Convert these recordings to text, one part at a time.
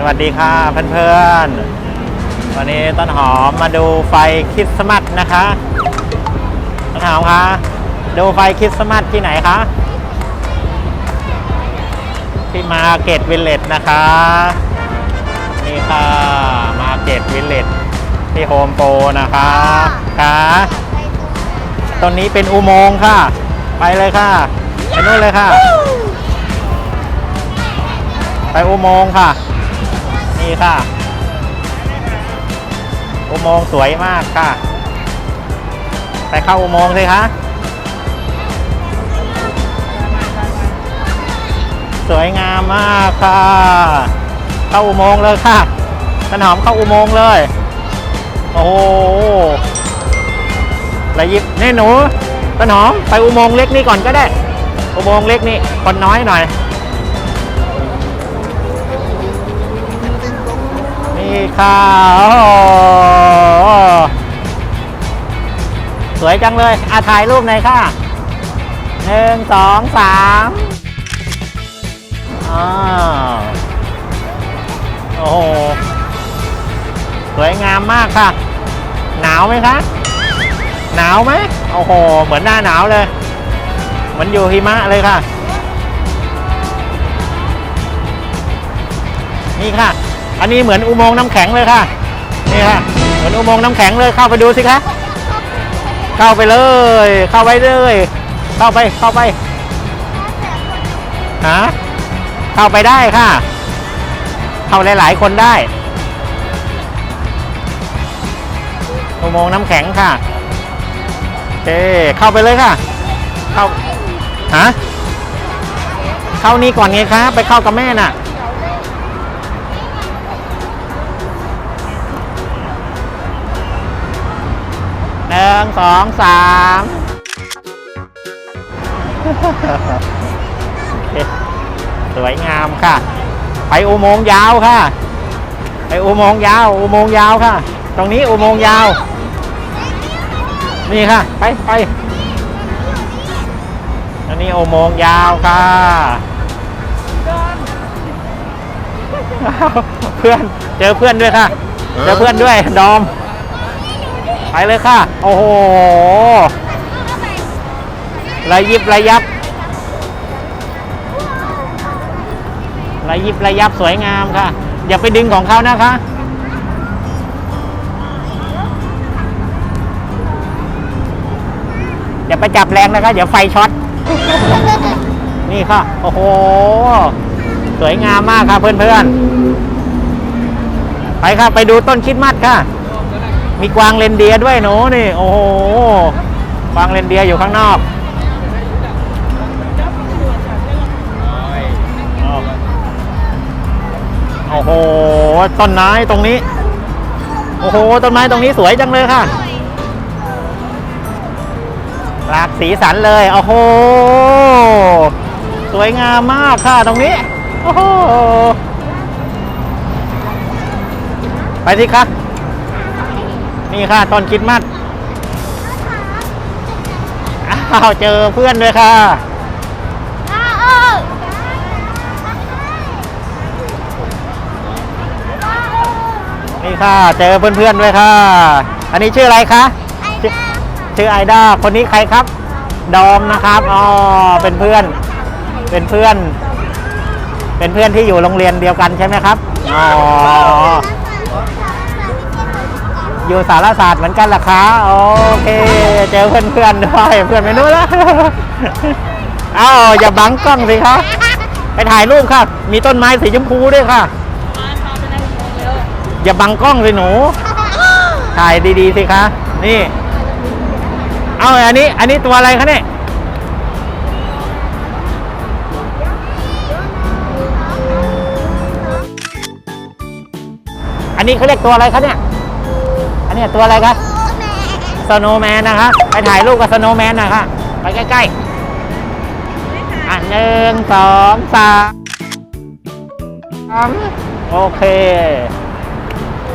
สวัสดีค่ะเพื่อนๆ วันนี้ต้นหอมมาดูไฟคริสต์มาสนะคะ ต้นหอมคะ ดูไฟคริสต์มาสที่ไหนคะ ที่มาเกตวิลเลจนะคะ นี่ค่ะ มาเกตวิลเลจที่โฮมโปรนะคะค่ะตรงนี้เป็นอุโมงค์ค่ะ ไปเลยค่ะ ไปนู่นเลยค่ะ ไปอุโมงค์ค่ะ นี่ค่ะอุโมงค์สวยมากค่ะ ไปเข้าอุโมงค์เลยคะสวยงามมากค่ะ เข้าอุโมงค์เลยค่ะต้นหอมเข้าอุโมงค์เลย โอ้โหระยิบนี่หนูต้นหอมไปอุโมงค์เล็กนี่ก่อนก็ได้ อุโมงค์เล็กนี่คนน้อยหน่อย นี่ค่ะโอ้สวยจังเลยอาถ่ายรูปหน่อยค่ะหนึ่งสองสามอ้าวโอ้โหสวยงามมากค่ะ หนาวไหมคะ หนาวไหมโอ้โห เหมือนหน้าหนาวเลย เหมือนอยู่หิมะเลยค่ะ นี่ค่ะ อันนี้เหมือนอุโมงค์น้ำแข็งเลยค่ะ นี่ค่ะ เหมือนอุโมงค์น้ำแข็งเลยเข้าไปดูสิคะ เข้าไปเลย เข้าไปเลย เข้าไป เข้าไป ฮะ เข้าไปได้ค่ะ เข้าหลาย ๆ คนได้ อุโมงค์น้ำแข็งค่ะโอเคเข้าไปเลยค่ะ เข้า ฮะ เข้านี่ก่อนไงคะ ไปเข้ากับแม่น่ะ นึ่งสองสามโอเคสวยงามค่ะ ไปอุโมงค์ยาวค่ะ ไปอุโมงค์ยาว อุโมงค์ยาวค่ะ ตรงนี้อุโมงค์ยาว นี่ค่ะ ไปไปอันนี้อุโมงค์ยาวค่ะเพื่อนเจอเพื่อนด้วยค่ะ เจอเพื่อนด้วยดอม ไปเลยค่ะ โอ้โหระยิบระยับระยิบระยับสวยงามค่ะ อย่าไปดึงของเขานะคะ อย่าไปจับแรงนะคะ เดี๋ยวไฟช็อต นี่ค่ะ โอ้โห สวยงามมากค่ะเพื่อนๆ ไปค่ะ ไปดูต้นคิดมัดค่ะ มีกวางเรนเดียร์ด้วยหนูนี่ โอ้โหกวางเรนเดียร์อยู่ข้างนอกโอ้โห ต้นไม้ตรงนี้ โอ้โห ต้นไม้ตรงนี้สวยจังเลยค่ะ หลากสีสันเลย โอ้โห สวยงามมากค่ะตรงนี้ โอ้โห ไปสิคะ นี่ค่ะต้นคิดมัดอ้าวเจอเพื่อนด้วยค่ะนี่ค่ะ เจอเพื่อนๆด้วยค่ะ อันนี้ชื่ออะไรคะชื่อชื่อไอด้าคนนี้ใครครับ ดอมนะครับอ๋อเป็นเพื่อน เป็นเพื่อน เป็นเพื่อนที่อยู่โรงเรียนเดียวกันใช่ไหมครับอ๋อ อยู่สารศาสตร์เหมือนกันเหรอคะโอเค เจอเพื่อนๆด้วยเพื่อนไปนู้ล้วอ้าวอย่าบังกล้องสิคะไปถ่ายรูปค่ะ มีต้นไม้สีชมพูด้วยค่ะ อย่าบังกล้องสิหนู ถ่ายดีๆสิคะ นี่ เอาอันนี้ อันนี้ตัวอะไรคะเนี่ยอันนี้เขาเรียกตัวอะไรคะเนี่ย นนี้ตัวอะไรคะสโนว์แมนนะคะไปถ่ายรูปกับสโนว์แมนนะคะไปใกล้ๆอะหนึ่งสองสามโอเค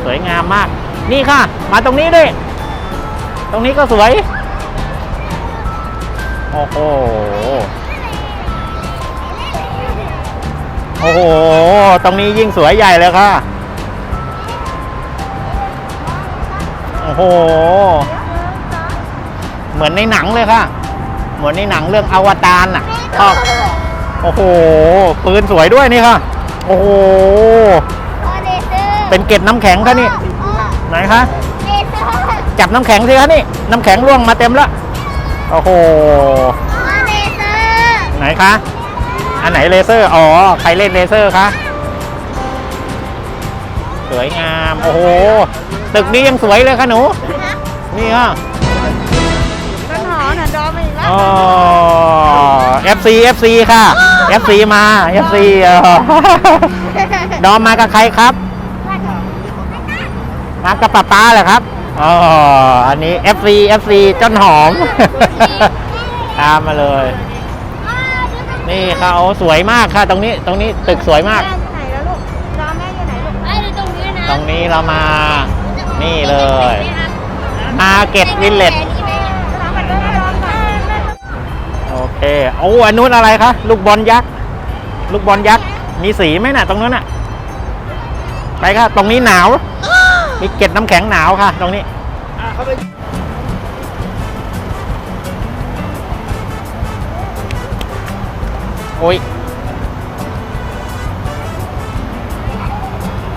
สวยงามมาก นี่ค่ะ มาตรงนี้ด้วย ตรงนี้ก็สวย โอ้โหโอ้โห ตรงนี้ยิ่งสวยใหญ่เลยค่ะ โอ้โห เหมือนในหนังเลยค่ะ เหมือนในหนังเรื่องอวตารอะชอบโอ้โห ปืนสวยด้วยนี่ค่ะ โอ้โห เป็นเกล็ดน้ำแข็งค่ะนี่ ไหนคะ จับน้ำแข็งสิคะนี่ น้ำแข็งร่วงมาเต็มแล้วโอ้โห ไหนคะ อันไหนเลเซอร์ อ๋อ ใครเล่นเลเซอร์คะส วยงาม โอ้โห ตึกนี้ยังสวยเลยค่ะหนู นี่ค่ะต้นหอมน่ะดอมอีกแล้ว อ๋อ FC FC ค่ะ FC มา FC เออดอมมากับใครครับ มากับป้าป้าเหรอครับ อ๋อ อันนี้ FC FC จ้นหอม ตามมาเลย นี่ค่ะโอ้สวยมากค่ะ ตรงนี้ ตรงนี้ตึกสวยมากแม่อยู่ไหนแล้วลูก รงนี้นะตรงนี้เรามา นี่เลยมาเก็ตวิลเลจโอเคโอ้อันนู้นอะไรคะ ลูกบอลยักษ์ ลูกบอลยักษ์ มีสีไหมน่ะ ตรงนู้นน่ะ ไปค่ะ ตรงนี้หนาว มีเกล็ดน้ำแข็งหนาวค่ะ ตรงนี้โอ้ย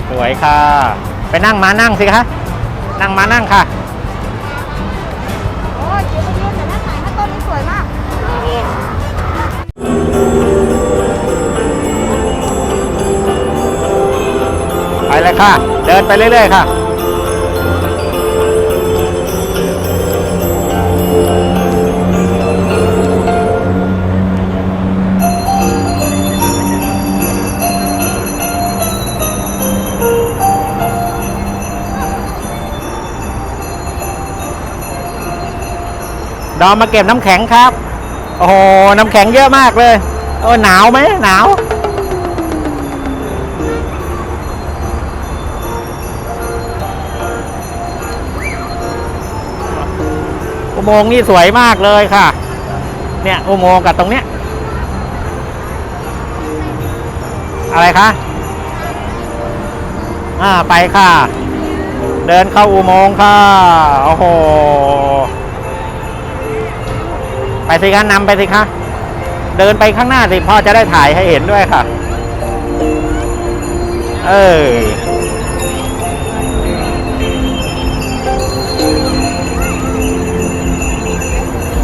สวยค่ะ ไปนั่งมานั่งสิคะนั่งมานั่งค่ะโอ้ยเดี๋ยวไปยืนแต่หน้าถ่ายหน้าต้นนี้สวยมากไปเลยค่ะ เดินไปเรื่อยๆค่ะ ดอมมาเก็บน้ำแข็งครับ โอ้โห น้ำแข็งเยอะมากเลยโอ้หนาวไหมหนาว อุโมงค์นี่สวยมากเลยค่ะ เนี่ยอุโมงค์กับตรงเนี้ย อะไรคะ อ่า ไปค่ะ เดินเข้าอุโมงค์ค่ะ โอ้โห สิคะนำไปสิคะเดินไปข้างหน้าสิพ่อจะได้ถ่ายให้เห็นด้วยค่ะ เออ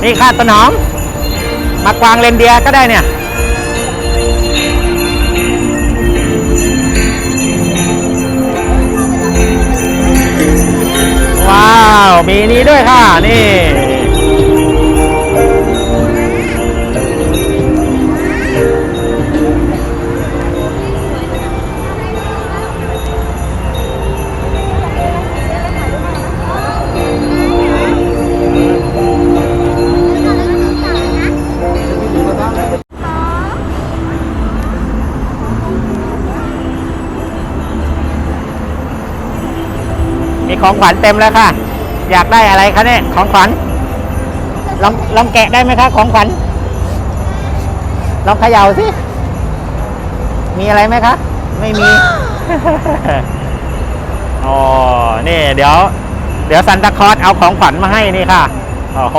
นี่ค่ะต้นหอม มากวางเลนเดียร์ก็ได้เนี่ย ว้าว มีนี้ด้วยค่ะ นี่ มีของขวัญเต็มแล้วค่ะ อยากได้อะไรคะเนี่ยของขวัญลองลองแกะได้ไหมคะของขวัญลองเขย่าสิ มีอะไรไหมคะ ไม่มี อ๋อ นี่ เดี๋ยว เดี๋ยวซันตาคอสเอาของขวัญมาให้นี่ค่ะโอ้โห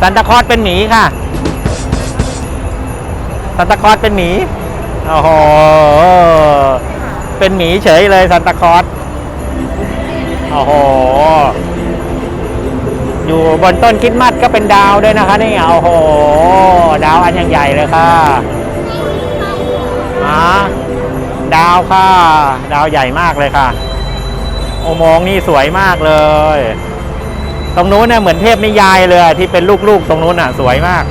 ซันตาคอสเป็นหมีค่ะซันตาคอสเป็นหมีโอ้โหเป็นหมีเฉยเลยซันตาคอส โอ้โห อยู่บนต้นคริดมัดก็เป็นดาวด้วยนะคะนี่โอ้โห ดาวอันยังใหญ่เลยค่ะอ่าดาวค่ะ ดาวใหญ่มากเลยค่ะอุโมงค์นี่สวยมากเลย ตรงนู้นเนี่ยเหมือนเทพนิยายเลยที่เป็นลูกๆ ตรงนู้นอะ สวยมากเ